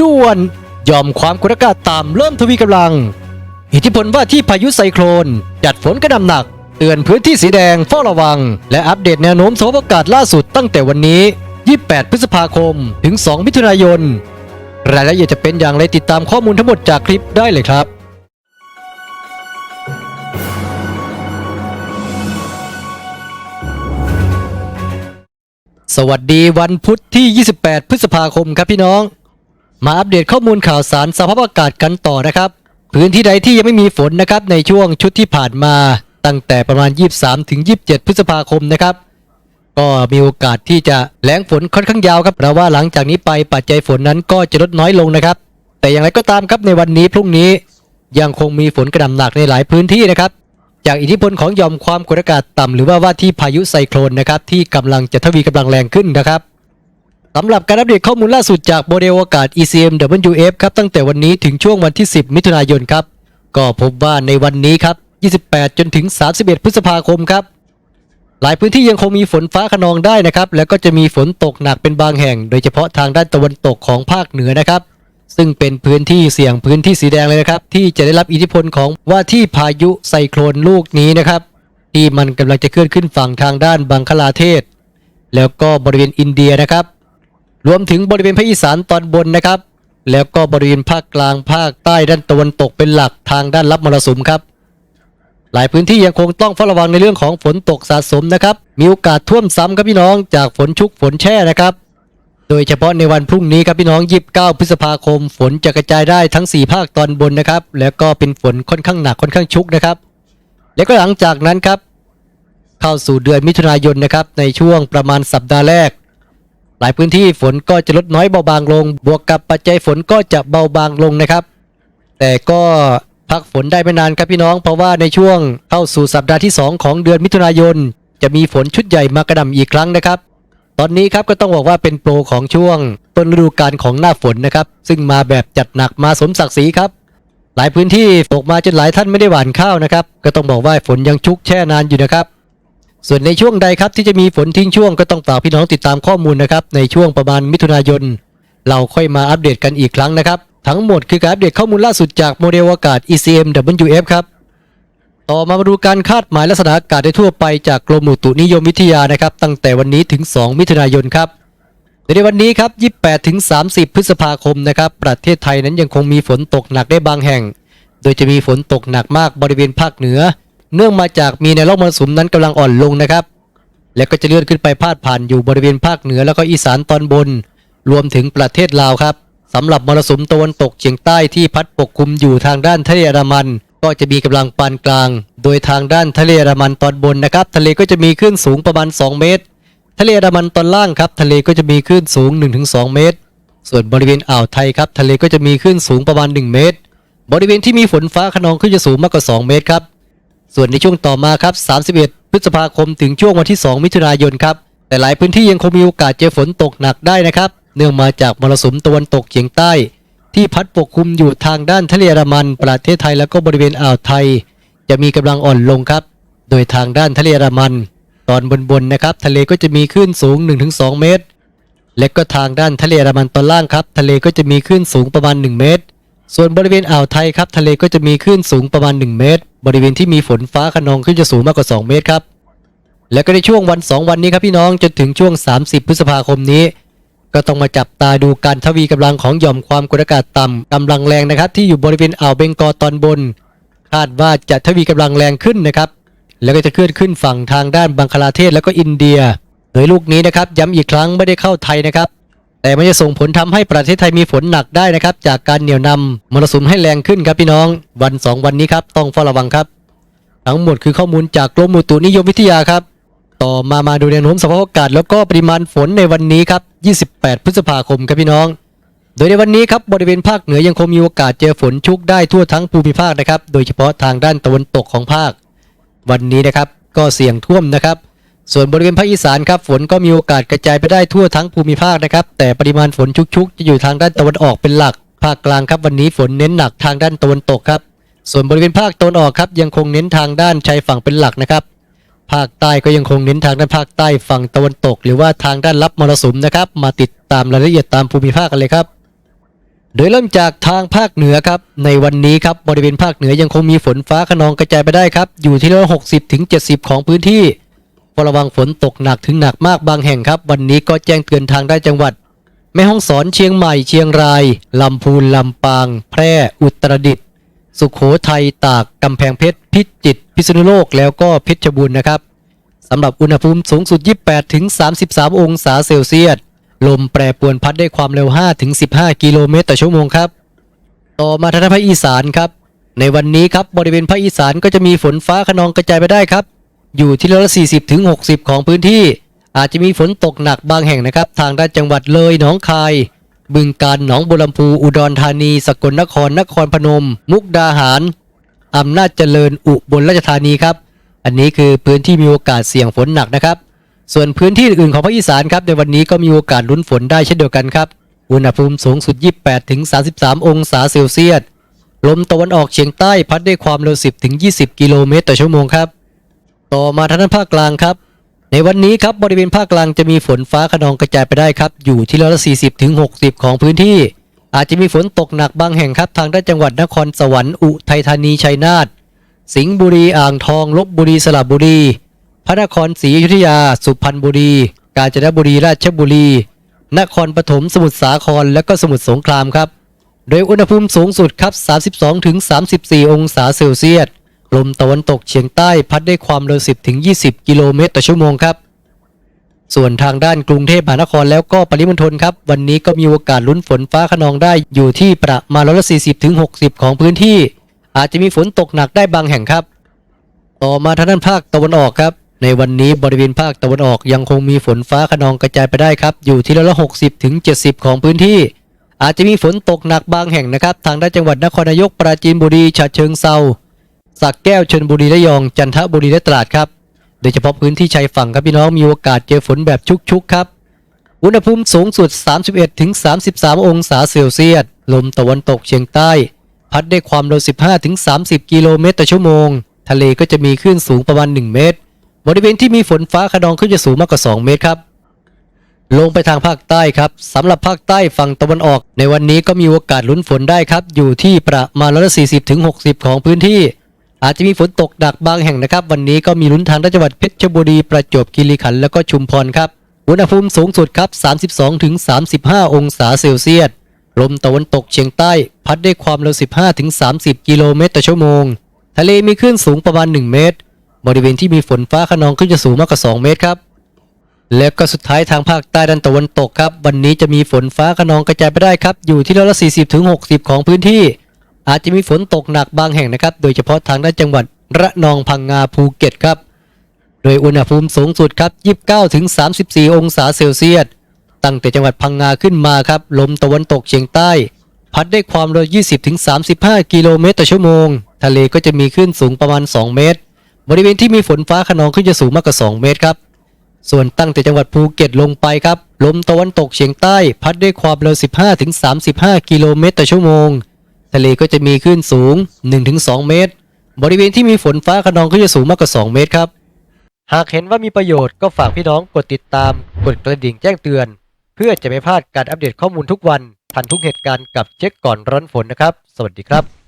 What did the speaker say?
ด่วน ยอมความกดอากาศต่ำเริ่มทวีกำลัง อิทธิพลว่าที่พายุไซโครน จัดฝนกระหน่ำหนัก เตือนพื้นที่สีแดงเฝ้าระวัง และอัปเดตแนวโน้มสภาพอากาศล่าสุดตั้งแต่วันนี้ 28 พฤษภาคม ถึง 2 มิถุนายน รายละเอียดจะเป็นอย่างไรติดตามข้อมูลทั้งหมดจากคลิปได้เลยครับสวัสดีวันพุธที่ 28 พฤษภาคมครับพี่น้อง มาอัปเดตข้อมูลข่าวสารสภาพอากาศกันต่อนะครับ พื้นที่ใดที่ยังไม่มีฝนนะครับในช่วงชุดที่ผ่านมา ตั้งแต่ประมาณ 23ถึง27 พฤษภาคมนะครับ ก็มีโอกาสที่จะแล้งฝนค่อนข้างยาวครับเพราะว่าหลังจากนี้ไปปัจจัยฝนนั้นก็จะลดน้อยลงนะครับ แต่อย่างไรก็ตามครับในวันนี้พรุ่งนี้ยังคงมีฝนกระหน่ำหนักในหลายพื้นที่นะครับ จากอิทธิพลของยอมความกดอากาศต่ำหรือว่าว่าที่พายุไซโครนนะครับที่กำลังจะทวีกำลังแรงขึ้นนะครับ สำหรับการอัปเดตข้อมูลล่าสุดจากโมเดลอากาศ ECM WF ครับตั้งแต่วันนี้ถึงช่วงวันที่ 10 มิถุนายนครับ ก็พบว่าในวันนี้ครับ 28 จนถึง 31 พฤษภาคมครับ หลายพื้นที่ยังคงมีฝนฟ้าขนองได้นะครับ แล้วก็จะมีฝนตกหนักเป็นบางแห่ง โดยเฉพาะทางด้านตะวันตกของภาคเหนือนะครับ ซึ่งเป็นพื้นที่เสี่ยงพื้นที่สีแดงเลยนะครับ ที่จะได้รับอิทธิพลของว่าที่พายุไซโครนลูกนี้นะครับ ที่มันกำลังจะเคลื่อนขึ้นฝั่งทางด้านบังคลาเทศ แล้วก็บริเวณอินเดียนะครับ รวมถึงบริเวณภาคอีสานตอนบนนะครับ แล้วก็บริเวณภาคกลางภาคใต้ด้านตะวันตกเป็นหลักทางด้านรับมรสุมครับ หลายพื้นที่ยังคงต้องเฝ้าระวังในเรื่องของฝนตกสะสมนะครับ มีโอกาสท่วมซ้ำครับพี่น้องจากฝนชุกฝนแช่นะครับโดยเฉพาะในวันพรุ่งนี้ครับพี่น้อง 29 พฤษภาคม ฝนจะกระจายได้ทั้ง 4 ภาคตอนบนนะครับ แล้วก็เป็นฝนค่อนข้างหนักค่อนข้างชุกนะครับ แล้วก็หลังจากนั้นครับ เข้าสู่เดือนมิถุนายนนะครับ ในช่วงประมาณสัปดาห์แรก หลายพื้นที่ฝนก็จะลดน้อยเบาบางลง บวกกับปัจจัยฝนก็จะเบาบางลงนะครับ แต่ก็พักฝนได้ไม่นานครับพี่น้อง เพราะว่าในช่วงเข้าสู่สัปดาห์ที่ 2 ของเดือนมิถุนายน จะมีฝนชุดใหญ่มากระหน่ำอีกครั้งนะครับ ตอนนี้ครับก็ต้องบอกว่าเป็นโปรของช่วง ต้นฤดูกาลของหน้าฝนนะครับ ซึ่งมาแบบจัดหนักมาสมศักดิ์ศรีครับ หลายพื้นที่ตกมาจนหลายท่านไม่ได้หว่านข้าวนะครับ ก็ต้องบอกว่าฝนยังชุกแช่นานอยู่นะครับ ส่วนในช่วงใดครับที่จะมีฝนทิ้งช่วงก็ต้องฝากพี่น้องติดตามข้อมูลนะครับในช่วงประมาณมิถุนายน เราค่อยมาอัปเดตกันอีกครั้งนะครับ ทั้งหมดคือการอัปเดตข้อมูลล่าสุดจากโมเดลอากาศ ECM WF ครับต่อมามาดูการคาดหมายลักษณะอากาศได้ทั่วไปจากกรมอุตุนิยมวิทยานะครับตั้งแต่วันนี้ถึง 2 มิถุนายนครับในวันนี้ครับ 28 ถึง 30 พฤษภาคมนะครับ ประเทศไทยนั้นยังคงมีฝนตกหนักได้บางแห่ง โดยจะมีฝนตกหนักมากบริเวณภาคเหนือ เนื่องมาจากมีในร่องมรสุมนั้นกำลังอ่อนลงนะครับ และก็จะเลื่อนขึ้นไปพาดผ่านอยู่บริเวณภาคเหนือแล้วก็อีสานตอนบน รวมถึงประเทศลาวครับสำหรับมรสุมตะวันตกเฉียงใต้ที่พัดปกคลุมอยู่ทางด้านทะเลอันดามัน ก็จะมีกำลังปานกลาง โดยทางด้านทะเลอันดามันตอนบนนะครับ ทะเลก็จะมีคลื่นสูงประมาณ 2 เมตร ทะเลอันดามันตอนล่างครับ ทะเลก็จะมีคลื่นสูง 1-2 เมตร ส่วนบริเวณอ่าวไทยครับ ทะเลก็จะมีคลื่นสูงประมาณ 1 เมตร บริเวณที่มีฝนฟ้าขนองขึ้นจะสูงมากกว่า 2 เมตรครับ ส่วนในช่วงต่อมาครับ 31 พฤษภาคมถึงช่วงวันที่ 2 มิถุนายนครับ แต่หลายพื้นที่ยังคงมีโอกาสเจอฝนตกหนักได้นะครับ เนื่องมาจากมรสุมตะวันตกเฉียงใต้ ที่พัดปกคลุมอยู่ทางด้านทะเลอันมัน ประเทศไทยแล้วก็บริเวณอ่าวไทย จะมีกำลังอ่อนลงครับ โดยทางด้านทะเลอันมัน ตอนบนๆนะครับทะเลก็จะมีคลื่นสูง 1-2 เมตร และก็ทางด้านทะเลอันมันตอนล่างครับ ทะเลก็จะมีคลื่นสูงประมาณ 1 เมตร ส่วนบริเวณอ่าวไทยครับทะเลก็จะมีคลื่นสูงประมาณ 1 เมตร บริเวณที่มีฝนฟ้าขนองขึ้นจะสูงมากกว่า 2 เมตรครับ แล้วก็ในช่วงวัน 2 วันนี้ครับพี่น้องจนถึงช่วง 30 พฤษภาคมนี้ ก็ต้องมาจับตาดูการทวีกำลังของหย่อมความกดอากาศต่ำกำลังแรงนะครับ ที่อยู่บริเวณอ่าวเบงกอลตอนบน คาดว่าจะทวีกำลังแรงขึ้นนะครับ แล้วก็จะเคลื่อนขึ้นฝั่งทางด้านบังคลาเทศแล้วก็อินเดียโดยลูกนี้นะครับย้ำอีกครั้งไม่ได้เข้าไทยนะครับ แต่มันจะส่งผลทำให้ประเทศไทยมีฝนหนักได้นะครับ จากการเหนี่ยวนำมรสุมให้แรงขึ้นครับพี่น้อง วัน 2 วันนี้ครับ ต้องเฝ้าระวังครับ ทั้งหมดคือข้อมูลจากกรมอุตุนิยมวิทยาครับ ต่อมามาดูแนวโน้มสภาพอากาศแล้วก็ปริมาณฝนในวันนี้ครับ 28 พฤษภาคมครับพี่น้อง โดยในวันนี้ครับบริเวณภาคเหนือยังคงมีโอกาสเจอฝนชุกได้ทั่วทั้งภูมิภาคนะครับ โดยเฉพาะทางด้านตะวันตกของภาค วันนี้นะครับก็เสี่ยงท่วมนะครับ ส่วนบริเวณภาคอีสานครับฝนก็มีโอกาสกระจายไปได้ทั่วทั้งภูมิภาคนะครับ แต่ปริมาณฝนชุกๆ จะอยู่ทางด้านตะวันออกเป็นหลัก ภาคกลางครับวันนี้ฝนเน้นหนักทางด้านตะวันตกครับ ส่วนบริเวณภาคตะวันออกครับยังคงเน้นทางด้านชายฝั่งเป็นหลักนะครับ ภาคใต้ก็ยังคงเน้นทางด้านภาคใต้ฝั่งตะวันตก หรือว่าทางด้านรับมรสุมนะครับ มาติดตามรายละเอียดตามภูมิภาคกันเลยครับโดยเริ่มจากทางภาคเหนือครับ ในวันนี้ครับบริเวณภาคเหนือยังคงมีฝนฟ้าขนองกระจายไปได้ครับ อยู่ที่ร้อยหกสิบถึงเจ็ดสิบของพื้นที่ เฝ้าระวังฝนตกหนักถึงหนักมากบางแห่งครับ วันนี้ก็แจ้งเตือนทางได้จังหวัด แม่ฮ่องสอนเชียงใหม่เชียงราย ลำพูนลำปาง แพร่อุตรดิตถ์สุขโขทัยตากกำแพงเพชรพิจิตรพิษณุโลกแล้วก็เพชรบูรณ์นะครับสำหรับอุณหภูมิสูงสุด 28 ถึง 33 องศาเซลเซียสลมแปรปรวนพัดได้ความเร็ว 5 ถึง 15 กิโลเมตรต่อชั่วโมงครับ ต่อมาทางด้านภาคอีสานครับ ในวันนี้ครับบริเวณภาคอีสานก็จะมีฝนฟ้าขนองกระจายไปได้ครับ อยู่ที่ร้อยละ40ถึง60 ของพื้นที่ อาจจะมีฝนตกหนักบางแห่งนะครับ ทางด้านจังหวัดเลยหนองคาย บึงกาฬหนองบัวลำพูอุดรธานี สกลนครนครพนม มุกดาหารอำนาจเจริญอุบลราชธานีครับ อันนี้คือพื้นที่มีโอกาสเสี่ยงฝนหนักนะครับ ส่วนพื้นที่อื่นของภาคอีสานครับในวันนี้ก็มีโอกาสลุ้นฝนได้เช่นเดียวกันครับอุณหภูมิสูงสุด 28ถึง33 องศาเซลเซียสลมตะวันออกเฉียงใต้พัดด้วยความเร็ว 10ถึง20 กิโลเมตรต่อชั่วโมงครับ ต่อมาทางด้านภาคกลางครับ ในวันนี้ครับบริเวณภาคกลางจะมีฝนฟ้าขนองกระจายไปได้ครับ อยู่ที่ร้อยละ40ถึง60ของพื้นที่ อาจจะมีฝนตกหนักบางแห่งครับ ทางด้านจังหวัดนครสวรรค์อุทัยธานีชัยนาทสิงห์บุรีอ่างทองลบบุรีสระบุรี พระนครศรีอยุธยา สุพรรณบุรี กาญจนบุรีราชบุรี นครปฐมสมุทรสาครและก็สมุทรสงครามครับ โดยอุณหภูมิสูงสุดครับ 32ถึง34 องศาเซลเซียส ลมตะวันตกเฉียงใต้พัดได้ความเร็ว 10 ถึง 20 กิโลเมตรต่อชั่วโมงครับ ส่วนทางด้านกรุงเทพมหานครแล้วก็ปริมณฑลครับ วันนี้ก็มีโอกาสลุ้นฝนฟ้าขนองได้อยู่ที่ประมาณร้อยละ40 ถึง 60 ของพื้นที่ อาจจะมีฝนตกหนักได้บางแห่งครับ ต่อมาทางด้านภาคตะวันออกครับในวันนี้บริเวณภาคตะวันออกยังคงมีฝนฟ้าขนองกระจายไปได้ครับ อยู่ที่ร้อยละ60ถึง70ของพื้นที่ อาจจะมีฝนตกหนักบางแห่งนะครับ ทางด้านจังหวัดนครนายกปราจีนบุรีฉะเชิงเซา สักแก้วชนบุรีระยองจันทบุรีและตราดครับโดยเฉพาะพื้นที่ชายฝั่งครับพี่น้องมีโอกาสเจอฝนแบบชุกๆครับ อุณหภูมิสูงสุด 31ถึง33 องศาเซลเซียส ลมตะวันตกเฉียงใต้ พัดได้ความเร็ว 15ถึง30 กิโลเมตรต่อชั่วโมง ทะเลก็จะมีคลื่นสูงประมาณ 1 เมตร บริเวณที่มีฝนฟ้าขนองขึ้นจะสูงมากกว่า 2 เมตรครับ ลงไปทางภาคใต้ครับสำหรับภาคใต้ฝั่งตะวันออก ในวันนี้ก็มีโอกาสลุ้นฝนได้ครับ อยู่ที่ประมาณร้อยละ40ถึง60 ของพื้นที่ อาจจะมีฝนตกหนักบางแห่งนะครับ วันนี้ก็มีลุ้นทางจังหวัดเพชรบุรีประจวบคีรีขันธ์แล้วก็ชุมพรครับอุณหภูมิสูงสุดครับ 32ถึง35 องศาเซลเซียสลมตะวันตกเฉียงใต้ พัดด้วยความเร็ว 15ถึง30 กิโลเมตรต่อชั่วโมง ทะเลมีคลื่นสูงประมาณ 1 เมตร บริเวณที่มีฝนฟ้าขนองขึ้นจะสูงมากกว่า 2 เมตรครับ แล้วก็สุดท้ายทางภาคใต้ด้านตะวันตกครับ วันนี้จะมีฝนฟ้าขนองกระจายไปได้ครับ อยู่ที่ร้อยละ40ถึง60 ของพื้นที่ อาจจะมีฝนตกหนักบางแห่งนะครับ โดยเฉพาะทางด้านจังหวัดระนองพังงาภูเก็ตครับ โดยอุณหภูมิสูงสุดครับ 29ถึง34 องศาเซลเซียส ตั้งแต่จังหวัดพังงาขึ้นมาครับ ลมตะวันตกเฉียงใต้ พัดได้ความเร็ว 20ถึง35 กิโลเมตรต่อชั่วโมง ทะเลก็จะมีคลื่นสูงประมาณ 2 เมตร บริเวณที่มีฝนฟ้าขนองขึ้นจะสูงมากกว่า 2 เมตรครับ ส่วนตั้งแต่จังหวัดภูเก็ตลงไปครับ ลมตะวันตกเฉียงใต้ พัดได้ความเร็ว 15ถึง35 กิโลเมตรต่อชั่วโมง ทะเลก็จะมีคลื่นสูง 1-2 เมตร บริเวณที่มีฝนฟ้าขนองก็จะสูงมากกว่า 2 เมตรครับ หากเห็นว่ามีประโยชน์ก็ฝากพี่น้องกดติดตาม กดกระดิ่งแจ้งเตือน เพื่อจะไม่พลาดการอัปเดตข้อมูลทุกวัน ทันทุกเหตุการณ์กับเช็คก่อนร้อนฝนนะครับ สวัสดีครับ